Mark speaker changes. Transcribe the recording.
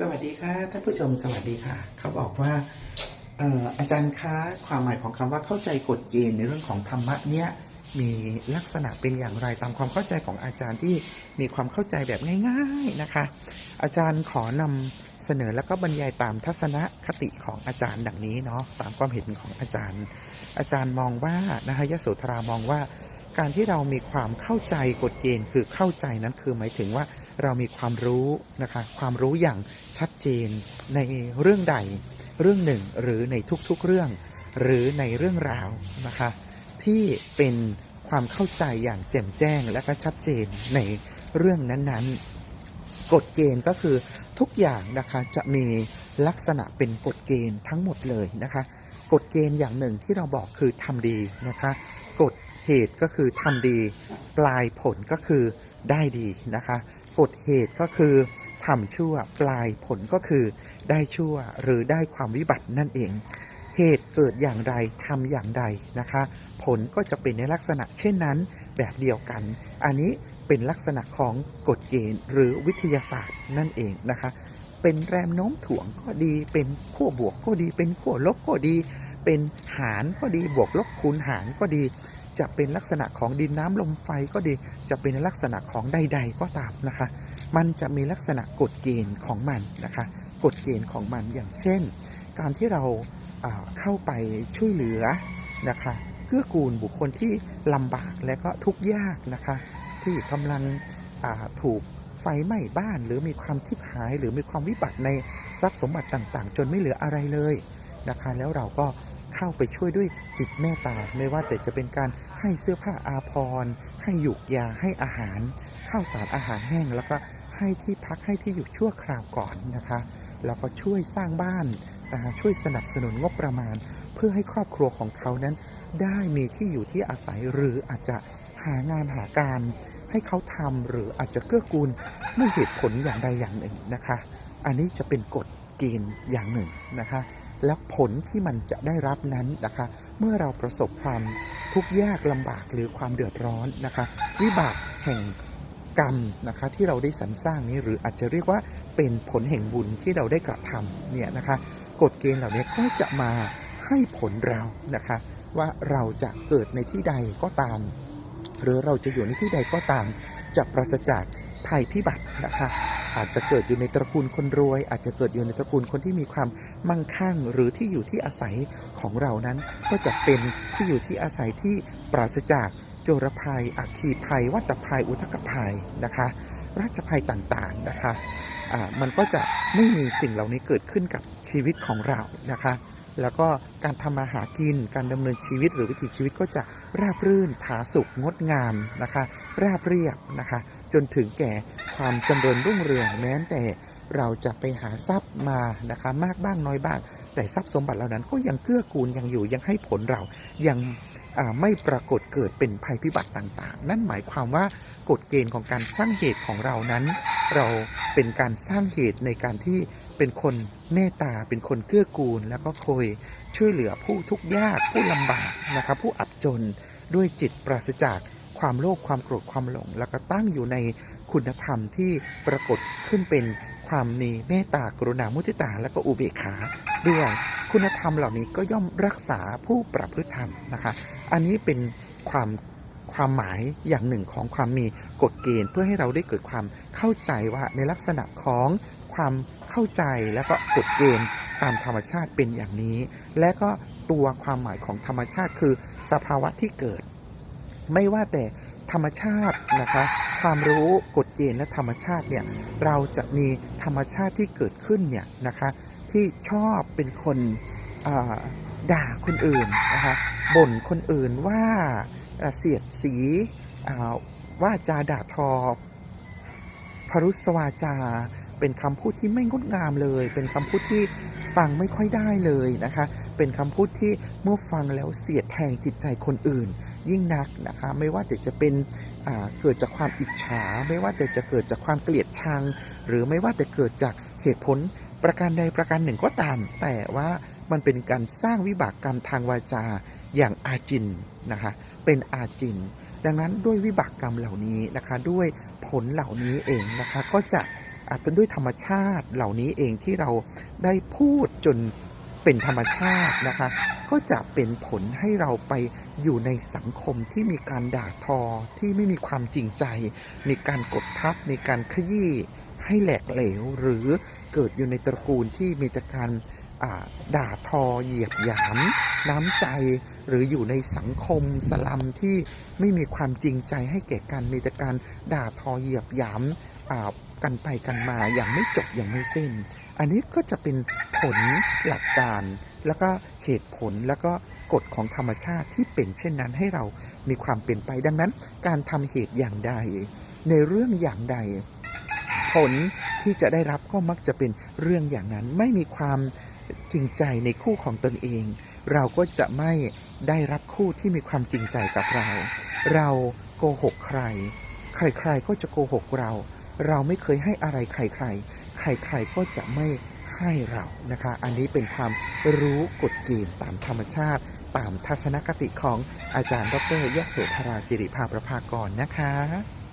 Speaker 1: สวัสดีค่ะท่านผู้ชมสวัสดีค่ะ เขาบอกว่าเอออาจารย์คะความหมายของคำว่าเข้าใจกฎเกณฑ์ในเรื่องของธรรมะเนี่ยมีลักษณะเป็นอย่างไรตามความเข้าใจของอาจารย์ที่มีความเข้าใจแบบง่ายๆนะคะ อาจารย์ขอนำเสนอแล้วก็บรรยายตามทัศนคติของอาจารย์ดังนี้เนาะตามความเห็นของอาจารย์ อาจารย์มองว่านะคะยโสธรามองว่า การที่เรามีความเข้าใจกฎเกณฑ์คือเข้าใจนั้นคือหมายถึงว่า เรามีความรู้นะคะความรู้อย่างชัดเจนในเรื่องใดเรื่องหนึ่งหรือในทุกๆเรื่อง หรือในเรื่องราวนะคะที่เป็นความเข้าใจอย่างแจ่มแจ้งและก็ชัดเจนในเรื่องนั้นๆ กฎเกณฑ์ก็คือทุกอย่างนะคะจะมีลักษณะเป็นกฎเกณฑ์ทั้งหมดเลยนะคะกฎเกณฑ์อย่างหนึ่งที่เราบอกคือทำดีนะคะกฎเหตุก็คือทำดี ปลายผลก็คือได้ดีนะคะ กฎเหตุก็คือทำชั่วปลายผลก็คือได้ชั่วหรือได้ความวิบัตินั่นเอง เหตุเกิดอย่างไรทำอย่างใดนะคะ ผลก็จะเป็นในลักษณะเช่นนั้นแบบเดียวกัน อันนี้เป็นลักษณะของกฎเกณฑ์หรือวิทยาศาสตร์นั่นเองนะคะ เป็นแรงโน้มถ่วงก็ดี เป็นขั้วบวกก็ดี เป็นขั้วลบก็ดี เป็นหารก็ดี บวกลบคูณหารก็ดี จะเป็นลักษณะของดินน้ำลมไฟก็ดี จะเป็นลักษณะของใด ๆ ก็ตามนะคะ มันจะมีลักษณะกฎเกณฑ์ของมันนะคะ กฎเกณฑ์ของมันอย่างเช่น การที่เราอ่าเข้าไปช่วยเหลือนะคะเกื้อกูลบุคคลที่ลำบากและก็ทุกข์ยากนะคะ ที่กำลังถูกไฟไหม้บ้านหรือมีความชิบหาย หรือมีความวิบัติในทรัพย์สมบัติต่างๆ จนไม่เหลืออะไรเลยนะคะ แล้วเราก็ เข้าไปช่วยด้วยจิตเมตตา ไม่ว่าแต่จะเป็นการให้เสื้อผ้าอาภรณ์ให้หยุกยาให้อาหารข้าวสารอาหารแห้ง แล้วก็ให้ที่พักให้ที่อยู่ชั่วคราวก่อนนะคะแล้วก็ช่วยสร้างบ้านนะคะช่วยสนับสนุนงบประมาณ เพื่อให้ครอบครัวของเขานั้น ได้มีที่อยู่ที่อาศัยหรืออาจจะหางานหาการให้เขาทำหรืออาจจะเกื้อกูลด้วยเหตุผลอย่างใดอย่างหนึ่งนะคะ อันนี้จะเป็นกฎเกณฑ์อย่างหนึ่งนะคะ แล้วผลที่มันจะได้รับนั้นนะคะ เมื่อเราประสบความทุกข์ยากลำบากหรือความเดือดร้อนนะคะ วิบากแห่งกรรมนะคะที่เราได้สรรสร้างนี้หรืออาจจะเรียกว่าเป็นผลแห่งบุญที่เราได้กระทำเนี่ยนะคะกฎเกณฑ์เหล่านี้ก็จะมาให้ผลเรานะคะ ว่าเราจะเกิดในที่ใดก็ตาม หรือเราจะอยู่ในที่ใดก็ตาม จะปราศจากภัยพิบัตินะคะ อาจจะเกิดอยู่ในตระกูลคนรวย อาจจะเกิดอยู่ในตระกูลคนที่มีความมั่งคั่ง หรือที่อยู่ที่อาศัยของเรานั้น ก็จะเป็นที่อยู่ที่อาศัยที่ปราศจากโจรภัย อัคคีภัย วัตภัย อุทกภัยนะคะ ราชภัยต่างๆนะคะะมันก็จะไม่มีสิ่งเหล่านี้เกิดขึ้นกับชีวิตของเรานะคะ แล้วก็การทำมาหากิน การดำเนินชีวิตหรือวิถีชีวิตก็จะราบรื่นผาสุกงดงามนะคะ ราบเรียบนะคะ จนถึงแก่ความจำเริญรุ่งเรืองแม้แต่เราจะไปหาทรัพย์มานะคะ มากบ้างน้อยบ้าง แต่ทรัพย์สมบัติเหล่านั้นก็ยังเกื้อกูลยังอยู่ยังให้ผลเรายังอ่าไม่ปรากฏเกิดเป็นภัยพิบัติต่างๆ นั่นหมายความว่ากฎเกณฑ์ของการสร้างเหตุของเรานั้น เราเป็นการสร้างเหตุในการที่ เป็นคนเมตตา เป็นคนเกื้อกูล แล้วก็คอยช่วยเหลือผู้ทุกข์ยากผู้ลำบากนะครับ ผู้อับจนด้วยจิตปราศจากความโลภความโกรธความหลง แล้วก็ตั้งอยู่ในคุณธรรมที่ปรากฏขึ้นเป็นความมีเมตตากรุณามุทิตา และก็อุเบกขาด้วยคุณธรรมเหล่านี้ก็ย่อมรักษาผู้ประพฤติธรรมนะคะ อันนี้เป็นความความหมายอย่างหนึ่งของความมีกฎเกณฑ์ เพื่อให้เราได้เกิดความเข้าใจว่าในลักษณะของความ เข้าใจแล้วก็กฎเกณฑ์ตามธรรมชาติเป็นอย่างนี้ และก็ตัวความหมายของธรรมชาติคือสภาวะที่เกิด ไม่ว่าแต่ธรรมชาตินะคะ ความรู้กฎเกณฑ์และธรรมชาติเนี่ยเราจะมีธรรมชาติที่เกิดขึ้นเนี่ยนะคะที่ชอบเป็นคนด่าคนอื่นนะคะบ่นคนอื่นว่าเสียดสีว่าจาด่าทอพรุษวาจา เป็นคำพูดที่ไม่งดงามเลย เป็นคำพูดที่ฟังไม่ค่อยได้เลยนะคะ เป็นคำพูดที่เมื่อฟังแล้วเสียดแทงจิตใจคนอื่น ยิ่งนักนะคะ ไม่ว่าแต่จะเป็นเกิดจากความอิจฉา ไม่ว่าแต่จะเกิดจากความเกลียดชัง หรือไม่ว่าแต่เกิดจากเหตุผลประการใดประการหนึ่งก็ตาม แต่ว่ามันเป็นการสร้างวิบากกรรมทางวาจาอย่างอาจินนะคะ เป็นอาจิน ดังนั้นด้วยวิบากกรรมเหล่านี้นะคะ ด้วยผลเหล่านี้เองนะคะ ก็จะ อาจจะด้วยธรรมชาติเหล่านี้เองที่เราได้พูดจนเป็นธรรมชาตินะคะ ก็จะเป็นผลให้เราไปอยู่ในสังคมที่มีการด่าทอที่ไม่มีความจริงใจ มีการกดทับมีการขยี้ให้แหลกเหลว หรือเกิดอยู่ในตระกูลที่มีแต่การด่าทอเหยียดหยาม น้ำใจหรืออยู่ในสังคมสลัมที่ไม่มีความจริงใจให้แก่กันมีแต่การด่าทอเหยียบหยามอ่า กันไปกันมาอย่างไม่จบอย่างไม่สิ้น อันนี้ก็จะเป็นผลหลักการ แล้วก็เหตุผลแล้วก็กฎของธรรมชาติที่เป็นเช่นนั้นให้เรามีความเป็นไปดังนั้น การทำเหตุอย่างใด ในเรื่องอย่างใด ผลที่จะได้รับก็มักจะเป็นเรื่องอย่างนั้นไม่มีความจริงใจในคู่ของตนเอง เราก็จะไม่ได้รับคู่ที่มีความจริงใจกับเรา เราโกหกใคร ใครๆก็จะโกหกเรา เราไม่เคยให้อะไรใครๆ ใครๆก็จะไม่ให้เรานะคะ อันนี้เป็นความรู้กฎเกณฑ์ตามธรรมชาติ ตามทัศนคติของอาจารย์ ดรยโสธราสิริภาประภากรนะคะ